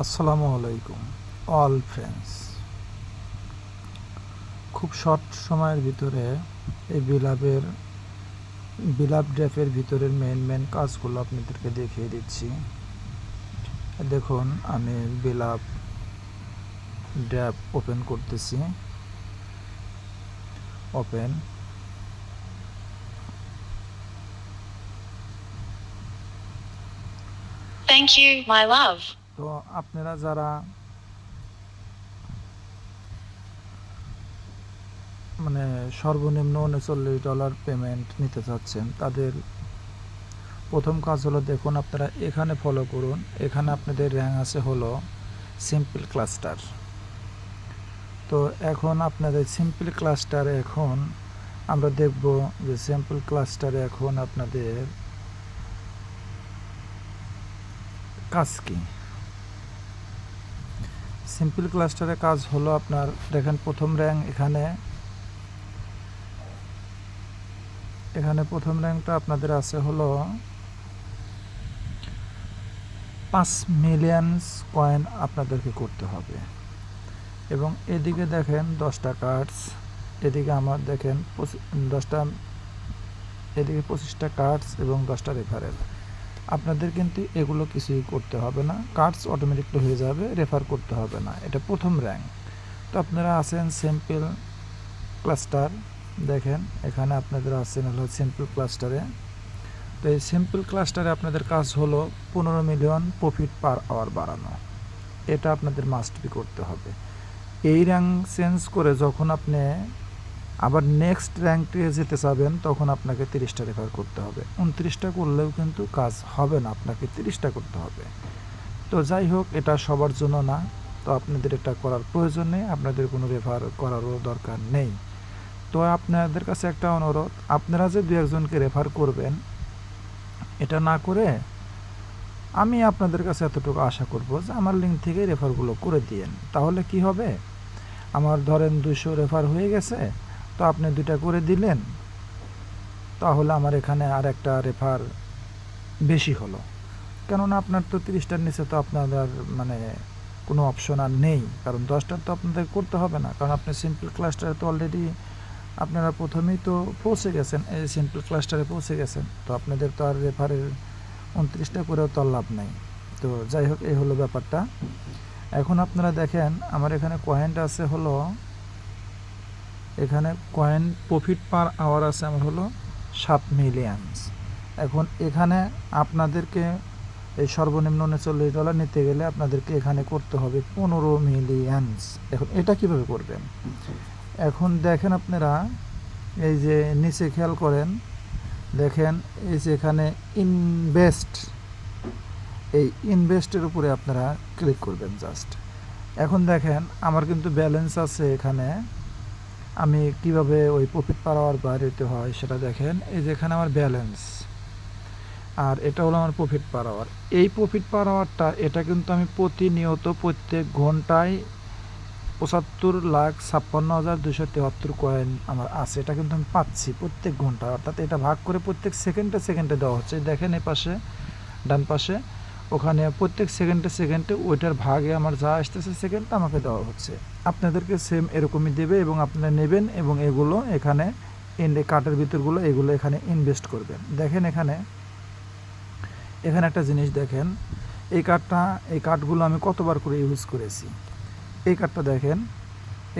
আসসালামু আলাইকুম all friends খুব শর্ট সময়ের ভিতরে এই বিলাপের বিলাপ ড্যাপের ভিতরের মেন মেন কাজগুলো আপনাদেরকে দেখিয়ে দিচ্ছি। দেখুন আমি বিলাপ ড্যাপ ওপেন করতেছি। Open Thank you, my love. তো আপনারা যারা মানে সর্বনিম্ন উনচল্লিশ ডলার পেমেন্ট নিতে চাচ্ছেন, তাদের প্রথম কাজ হলো দেখুন আপনারা এখানে ফলো করুন। এখানে আপনাদের র্যাঙ্ক আছে হলো সিম্পল ক্লাস্টার তো এখন আপনাদের সিম্পল ক্লাস্টার এখন আমরা দেখব যে সিম্পল ক্লাস্টারে এখন আপনাদের কাজ কী। সিম্পল ক্লাস্টারের কাজ হলো আপনার, দেখেন প্রথম র্যাঙ্ক এখানে। এখানে প্রথম র্যাঙ্কটা আপনাদের আছে হলো পাঁচ মিলিয়নস কয়েন আপনাদেরকে করতে হবে। এবং এদিকে দেখেন দশটা কার্ডস এদিকে আমার দেখেন দশটা, এদিকে পঁচিশটা কার্ডস এবং দশটা রেফারেল আপনাদের কিন্তু এগুলো কিছুই করতে হবে না। কার্ডস অটোমেটিকলি হয়ে যাবে রেফার করতে হবে না। এটা প্রথম র্যাঙ্ক তো আপনারা আছেন সিম্পল ক্লাস্টার দেখেন, এখানে আপনাদের আছেন হলো সিম্পল ক্লাস্টারে তো এই সিম্পল ক্লাস্টারে আপনাদের কাজ হলো পনেরো মিলিয়ন প্রফিট পার আওয়ার বাড়ানো। এটা আপনাদের মাস্ট বি করতে হবে। এই র্যাঙ্ক চেঞ্জ করে যখন আপনি আবার নেক্সট র্যাঙ্কে যেতে চাবেন, তখন আপনাকে তিরিশটা রেফার করতে হবে। উনত্রিশটা করলেও কিন্তু কাজ হবে না, আপনাকে তিরিশটা করতে হবে। তো যাই হোক, এটা সবার জন্য না। তো আপনাদের এটা করার প্রয়োজন নেই, আপনাদের কোনো রেফার করারও দরকার নেই। তো আপনাদের কাছে একটা অনুরোধ, আপনারা যে দু একজনকে রেফার করবেন, এটা না করে আমি আপনাদের কাছে এতটুকু আশা করব যে আমার লিঙ্ক থেকে রেফারগুলো করে দিয়েন। তাহলে কি হবে? আমার ধরেন দুশো রেফার হয়ে গেছে তো আপনি দুইটা করে দিলেন, তাহলে আমার এখানে আর একটা রেফার বেশি হলো। কেননা আপনার তো তিরিশটার নিচে তো আপনার মানে কোনো অপশন আর নেই, কারণ দশটার তো আপনাদের করতে হবে না। কারণ আপনি সিম্পল ক্লাস্টারে তো অলরেডি আপনারা প্রথমেই তো পৌঁছে গেছেন, এই সিম্পল ক্লাস্টারে পৌঁছে গেছেন। তো আপনাদের তো আর রেফারের উনত্রিশটা করেও তো লাভ নেই। তো যাই হোক, এই হলো ব্যাপারটা। এখন আপনারা দেখেন, আমার এখানে কয়েন্ট আছে হলো এখানে কয়েন প্রফিট পার আওয়ার আছে আমার হলো সাত মিলিয়নস এখন এখানে আপনাদেরকে এই সর্বনিম্ন উনচল্লিশ ডলার নিতে গেলে আপনাদেরকে এখানে করতে হবে পনেরো মিলিয়নস এখন এটা কীভাবে করবেন? এখন দেখেন আপনারা, এই যে নিচে খেয়াল করেন, দেখেন এই যে এখানে ইনভেস্ট এই ইনভেস্টের উপরে আপনারা ক্লিক করবেন জাস্ট এখন দেখেন, আমার কিন্তু ব্যালেন্স আছে এখানে আমি কীভাবে ওই প্রফিট পার আওয়ার বাড়িতে হয় সেটা দেখেন। এই যে এখানে আমার ব্যালেন্স আর এটা হলো আমার প্রফিট পার আওয়ার এই প্রফিট পার আওয়ারটা এটা কিন্তু আমি প্রতিনিয়ত প্রত্যেক ঘন্টায় পঁচাত্তর লাখ ছাপ্পান্ন হাজার দুশো তেহাত্তর কয়েন আমার আছে। এটা কিন্তু আমি পাচ্ছি প্রত্যেক ঘণ্টা অর্থাৎ এটা ভাগ করে প্রত্যেক সেকেন্ডে সেকেন্ডে দেওয়া হচ্ছে। দেখেন এই পাশে, ডান পাশে, ওখানে প্রত্যেক সেকেন্ডে সেকেন্ডে ওইটার ভাগে আমার যা আসতেছে সেকেন্ডটা আমাকে দেওয়া হচ্ছে। আপনাদেরকে সেম এরকমই দেবে এবং আপনারা নেবেন এবং এগুলো এখানে ইন কার্টের ভিতরগুলো এগুলো এখানে ইনভেস্ট করবেন। দেখেন এখানে এখানে একটা জিনিস দেখেন, এই কার্ডটা এই কার্ডগুলো আমি কতবার করে ইউজ করেছি। এই কার্ডটা দেখেন,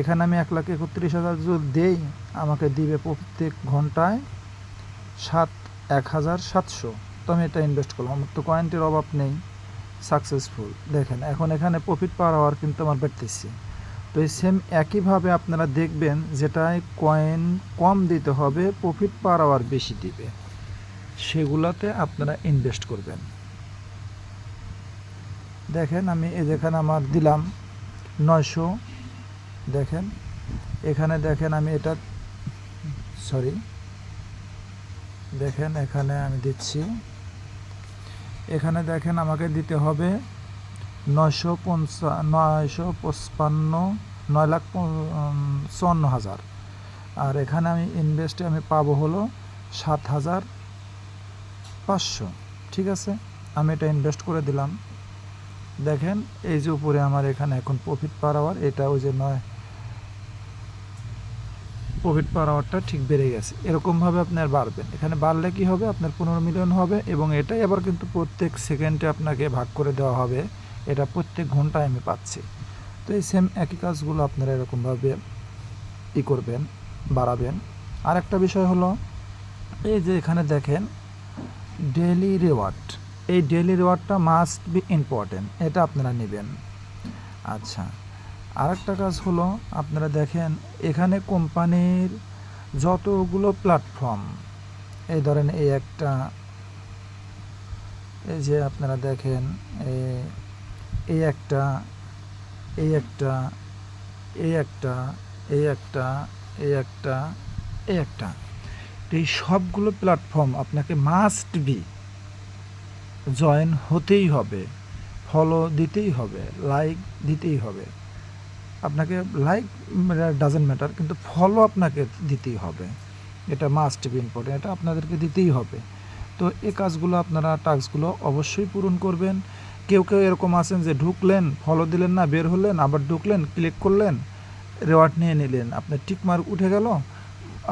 এখানে আমি এক লাখ একত্রিশ হাজার যদি দেই, আমাকে দিবে প্রত্যেক ঘন্টায় সাত, এক হাজার সাতশো। তো আমি এটা ইনভেস্ট করলাম, আমার তো কয়েন্টের অভাব নেই সাকসেসফুল দেখেন, এখন এখানে প্রফিট পাওয়ার হওয়ার কিন্তু আমার বাড়তেছি। তো এই সেম একইভাবে আপনারা দেখবেন যেটায় কয়েন কম দিতে হবে প্রফিট পার আওয়ার বেশি দিবে। সেগুলাতে আপনারা ইনভেস্ট করবেন। দেখেন আমি এই যেখানে আমার দিলাম নয়শো, দেখেন, এখানে দেখেন আমি এটা সরি দেখেন এখানে আমি দিচ্ছি। এখানে দেখেন আমাকে দিতে হবে নয়শো পঞ্চা, নয়শো পঁচপান্ন নয় লাখ চুয়ান্ন হাজার। আর এখানে আমি ইনভেস্টে আমি পাবো হলো সাত হাজার পাঁচশো। ঠিক আছে? আমি এটা ইনভেস্ট করে দিলাম। দেখেন, এই যে উপরে আমার এখানে এখন প্রফিট পার আওয়ার এটা ওই যে নয় প্রফিট পার আওয়ারটা ঠিক বেড়ে গেছে। এরকমভাবে আপনার বাড়বেন। এখানে বাড়লে কি হবে? আপনার পনেরো মিলিয়ন হবে এবং এটাই আবার কিন্তু প্রত্যেক সেকেন্ডে আপনাকে ভাগ করে দেওয়া হবে। এটা প্রত্যেক ঘন্টায় আমি পাচ্ছি। তো এই সেম একই কাজগুলো আপনারা এরকমভাবে ই করবেন, বাড়াবেন। আর একটা বিষয় হলো, এই যে এখানে দেখেন ডেলি রিওয়ার্ড এই ডেলি রিওয়ার্ডটা মাস্ট বি ইম্পর্টেন্ট এটা আপনারা নেবেন। আচ্ছা আরেকটা কাজ হলো, আপনারা দেখেন, এখানে কোম্পানির যতগুলো প্ল্যাটফর্ম এই ধরেন এই একটা, এই যে আপনারা দেখেন এ- এই একটা এই একটা এই একটা এই একটা এই একটা এই একটা। এই সবগুলো প্ল্যাটফর্ম আপনাকে মাস্ট বি জয়েন হতেই হবে ফলো দিতেই হবে লাইক দিতেই হবে। আপনাকে লাইক ডাজেন্ট ম্যাটার কিন্তু ফলো আপনাকে দিতেই হবে। এটা মাস্ট বি ইম্পর্টেন্ট এটা আপনাদেরকে দিতেই হবে। তো এই কাজগুলো আপনারা টাস্কগুলো অবশ্যই পূরণ করবেন। কেউ কেউ এরকম আছেন যে ঢুকলেন ফলো দিলেন না, বের হলেন, আবার ঢুকলেন ক্লিক করলেন রেওয়ার্ড নিয়ে নিলেন। আপনি টিক মার্ক উঠে গেল,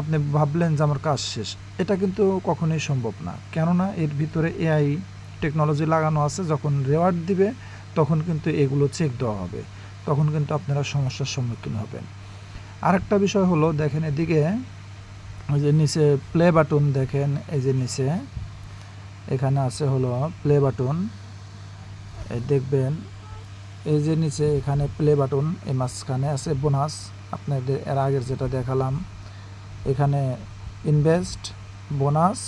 আপনি ভাবলেন যে আমার কাজ শেষ। এটা কিন্তু কখনোই সম্ভব না। কেননা এর ভিতরে এআই টেকনোলজি লাগানো আছে, যখন রেওয়ার্ড দিবে, তখন কিন্তু এগুলো চেক দেওয়া হবে। তখন কিন্তু আপনারা সমস্যার সম্মুখীন হবেন। আরেকটা বিষয় হলো, দেখেন এদিকে, ওই যে নিচে প্লে বাটন দেখেন, এই যে নিচে, এখানে আছে হলো প্লে বাটন দেখবেন, এই যে নিচে এখানে প্লে বাটন এই মাঝখানে আছে বোনাস আপনাদের এর আগের যেটা দেখালাম, এখানে ইনভেস্ট বোনাস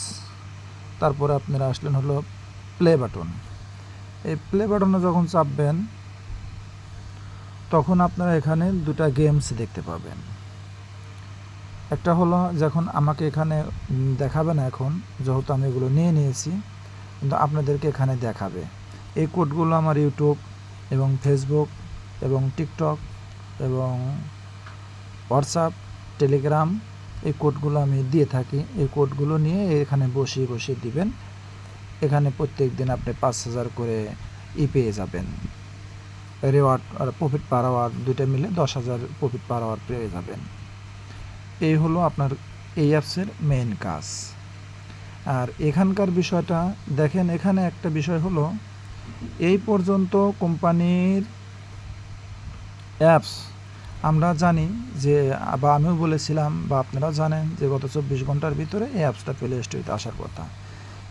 তারপরে আপনারা আসলেন হলো প্লে বাটন এই প্লে বাটনে যখন চাপবেন, তখন আপনারা এখানে দুটা গেমস দেখতে পাবেন। একটা হলো যখন আমাকে এখানে দেখাবে না এখন, যেহেতু আমি এগুলো নিয়ে নিয়েছি, কিন্তু আপনাদেরকে এখানে দেখাবে। এই কোডগুলো আমার ইউটিউব এবং ফেসবুক এবং টিকটক এবং হোয়াটসঅ্যাপ, টেলিগ্রাম এই কোডগুলো আমি দিয়ে থাকি। এই কোডগুলো নিয়ে এখানে বসিয়ে বসিয়ে দিবেন। এখানে প্রত্যেক দিন আপনি পাঁচ হাজার করে ই পেয়ে যাবেন। রেওয়ার্ড আর প্রফিট পার আওয়ার দুইটা মিলে দশ হাজার প্রফিট পার আওয়ার পেয়ে যাবেন। এই হলো আপনার এই অ্যাপসের মেইন কাজ। আর এখানকার বিষয়টা দেখেন, এখানে একটা বিষয় হলো এই পর্যন্ত কোম্পানির অ্যাপস আমরা জানি যে, বা আমিও বলেছিলাম, বা আপনারা জানেন যে গত চব্বিশ ঘণ্টার ভিতরে এই অ্যাপসটা প্লে স্টোরিতে আসার কথা।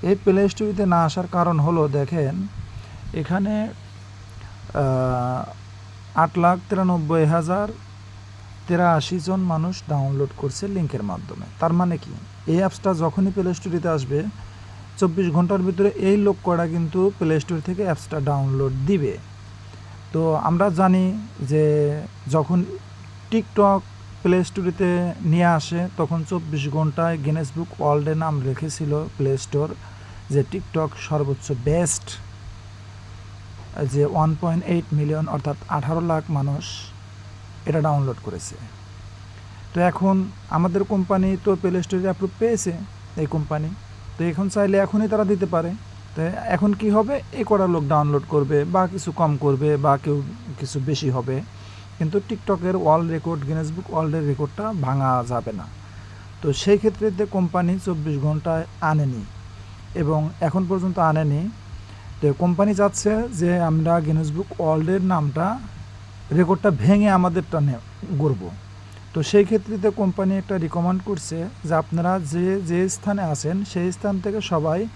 এই প্লে স্টোরিতে না আসার কারণ হলো, দেখেন, এখানে আট লাখ তিরানব্বই হাজার তেরাশি জন মানুষ ডাউনলোড করছে লিঙ্কের মাধ্যমে। তার মানে কি? এই অ্যাপসটা যখনই প্লে স্টোরিতে আসবে চব্বিশ ঘণ্টার ভিতরে এই লোক করা কিন্তু প্লে স্টোর থেকে অ্যাপসটা ডাউনলোড দিবে। তো আমরা জানি যে যখন টিকটক প্লে স্টোরিতে নিয়ে আসে, তখন চব্বিশ ঘন্টায় গিনেস বুক ওয়ার্ল্ডে নাম রেখেছিল প্লে স্টোর যে টিকটক সর্বোচ্চ বেস্ট যে ওয়ান পয়েন্ট এইট মিলিয়ন অর্থাৎ আঠারো লাখ মানুষ এটা ডাউনলোড করেছে। তো এখন আমাদের কোম্পানি তো প্লে স্টোরে অ্যাপ্রুভ পেয়েছে, এই কোম্পানি তো এখন চাইলে এখনই তারা দিতে পারে। তো এখন কি হবে? এ কটা লোক ডাউনলোড করবে বা কিছু কম করবে বা কেউ কিছু বেশি হবে। কিন্তু টিকটকের ওয়ার্ল্ড রেকর্ড গিনেস বুক ওয়ার্ল্ডের রেকর্ডটা ভাঙা যাবে না। তো সেই ক্ষেত্রে কোম্পানি চব্বিশ ঘন্টায় আনেনি এবং এখন পর্যন্ত আনেনি। তো কোম্পানি চাচ্ছে যে আমরা গিনেস বুক ওয়ার্ল্ডের নামটা রেকর্ডটা ভেঙে আমাদেরটা নে, গড়ব। তো সেই ক্ষেত্রে কোম্পানি একটা রিকমেন্ড করছে যে আপনারা যে যে স্থানে আছেন সেই স্থান থেকে সবাই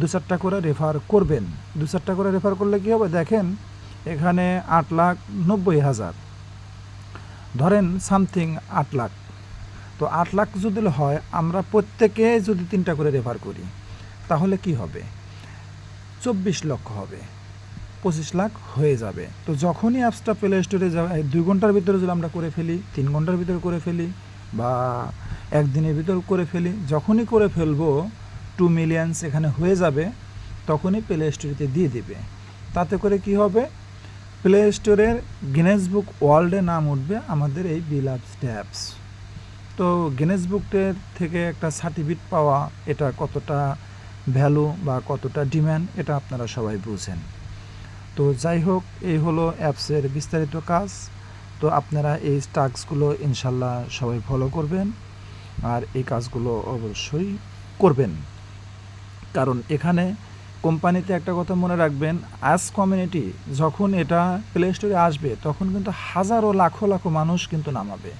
দু চারটা করে রেফার করবেন। দু চারটা করে রেফার করলে কী হবে? দেখেন, এখানে আট লাখ নব্বই হাজার। ধরেন সামথিং আট লাখ। তো আট লাখ যদি হয়, আমরা প্রত্যেকে যদি তিনটা করে রেফার করি, তাহলে কি হবে? চব্বিশ লক্ষ হবে। পঁচিশ লাখ হয়ে যাবে। তো যখনই অ্যাপসটা প্লে স্টোরে যাবে দুই ঘণ্টার ভিতরে যদি আমরা করে ফেলি, তিন ঘণ্টার ভিতরে করে ফেলি, বা একদিনের ভিতর করে ফেলি, যখনই করে ফেলব টু মিলিয়নস এখানে হয়ে যাবে, তখনই প্লে স্টোরিতে দিয়ে দেবে। তাতে করে কি হবে? প্লে স্টোরের গিনেস বুক ওয়ার্ল্ডে নাম উঠবে আমাদের এই বিল অ্যাপস ট্যাপস তো গিনেস বুকের থেকে একটা সার্টিফিকেট পাওয়া, এটা কতটা ভ্যালু বা কতটা ডিম্যান্ড এটা আপনারা সবাই বুঝেন। তো যাই হোক, এই হলো অ্যাপসের বিস্তারিত কাজ। তো আপনারা এই টাস্কগুলো ইনশাল্লাহ সবাই ফলো করবেন আর এই কাজগুলো অবশ্যই করবেন। কারণ এখানে কোম্পানিতে একটা কথা মনে রাখবেন আজ কমিউনিটি যখন এটা প্লে স্টোরে আসবে, তখন কিন্তু হাজারো লাখো লাখো মানুষ কিন্তু নামাবে।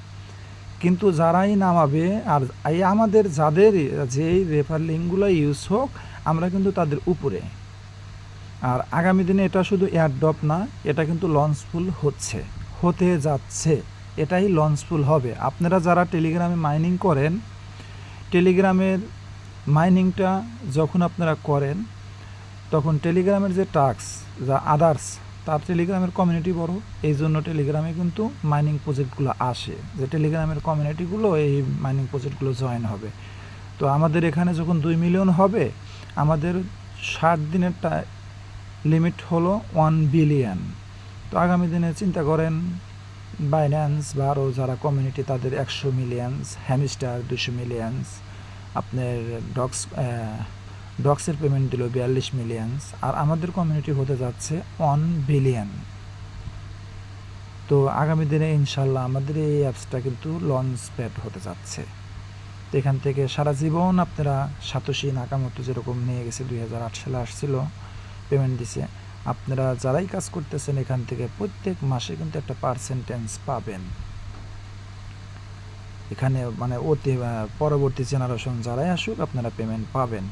কিন্তু যারাই নামাবে আর এই আমাদের যাদের, যেই রেফার লিঙ্কগুলো ইউজ হোক, আমরা কিন্তু তাদের উপরে। আর আগামী দিনে এটা শুধু এয়ারড্রপ না, এটা কিন্তু লঞ্চফুল হচ্ছে, হতে যাচ্ছে, এটাই লঞ্চফুল হবে। আপনারা যারা টেলিগ্রামে মাইনিং করেন, টেলিগ্রামের মাইনিংটা যখন আপনারা করেন, তখন টেলিগ্রামের যে টাস্ক, যা আদার্স তার টেলিগ্রামের কমিউনিটি বড়, এই জন্য টেলিগ্রামে কিন্তু মাইনিং প্রজেক্টগুলো আসে, যে টেলিগ্রামের কমিউনিটিগুলো এই মাইনিং প্রজেক্টগুলো জয়েন হবে। তো আমাদের এখানে যখন দুই মিলিয়ন হবে, আমাদের ষাট দিনের লিমিট হলো ওয়ান বিলিয়ন তো আগামী দিনে চিন্তা করেন বাইন্যান্স বা আরও যারা কমিউনিটি তাদের একশো মিলিয়ন্স হ্যামিস্টার দুশো মিলিয়ন্স আপনার ডক্স ডক্সের পেমেন্ট দিল বিয়াল্লিশ মিলিয়ন্স আর আমাদের কমিউনিটি হতে যাচ্ছে ওয়ান বিলিয়ন তো আগামী দিনে ইনশাল্লাহ আমাদের এই অ্যাপসটা কিন্তু লঞ্চ প্যাড হতে যাচ্ছে। তো এখান থেকে সারা জীবন আপনারা সাতোশি নাকামতো যেরকম নিয়ে গেছে দুই হাজার আট সালে আসছিল পেমেন্ট দিছে। আপনারা যারাই কাজ করতেছেন এখান থেকে প্রত্যেক মাসে কিন্তু একটা পার্সেন্টেজ পাবেন। এখানে মানে অতি পরবর্তী জেনারেশন যারাই আসুক আপনারা পেমেন্ট পাবেন।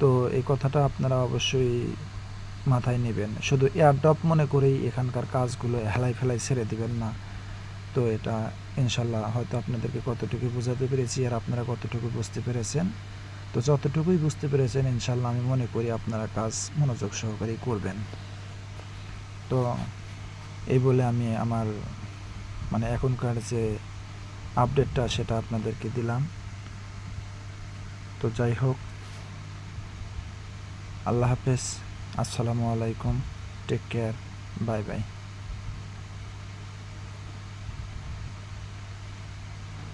তো এই কথাটা আপনারা অবশ্যই মাথায় নেবেন। শুধু এয়ারড্রপ মনে করেই এখানকার কাজগুলো হেলাই ফেলাই ছেড়ে দিবেন না। তো এটা ইনশাল্লাহ হয়তো আপনাদেরকে কতটুকু বোঝাতে পেরেছি আর আপনারা কতটুকু বুঝতে পেরেছেন। তো যতটুকুই বুঝতে পেরেছেন ইনশাল্লাহ আমি মনে করি আপনারা কাজ মনোযোগ সহকারেই করবেন। তো এই বলে আমি আমার মানে এখনকার যে আপডেটটা সেটা আপনাদেরকে দিলাম। তো যাই হোক, আল্লাহ হাফেজ। আসসালামু আলাইকুম। Take care bye bye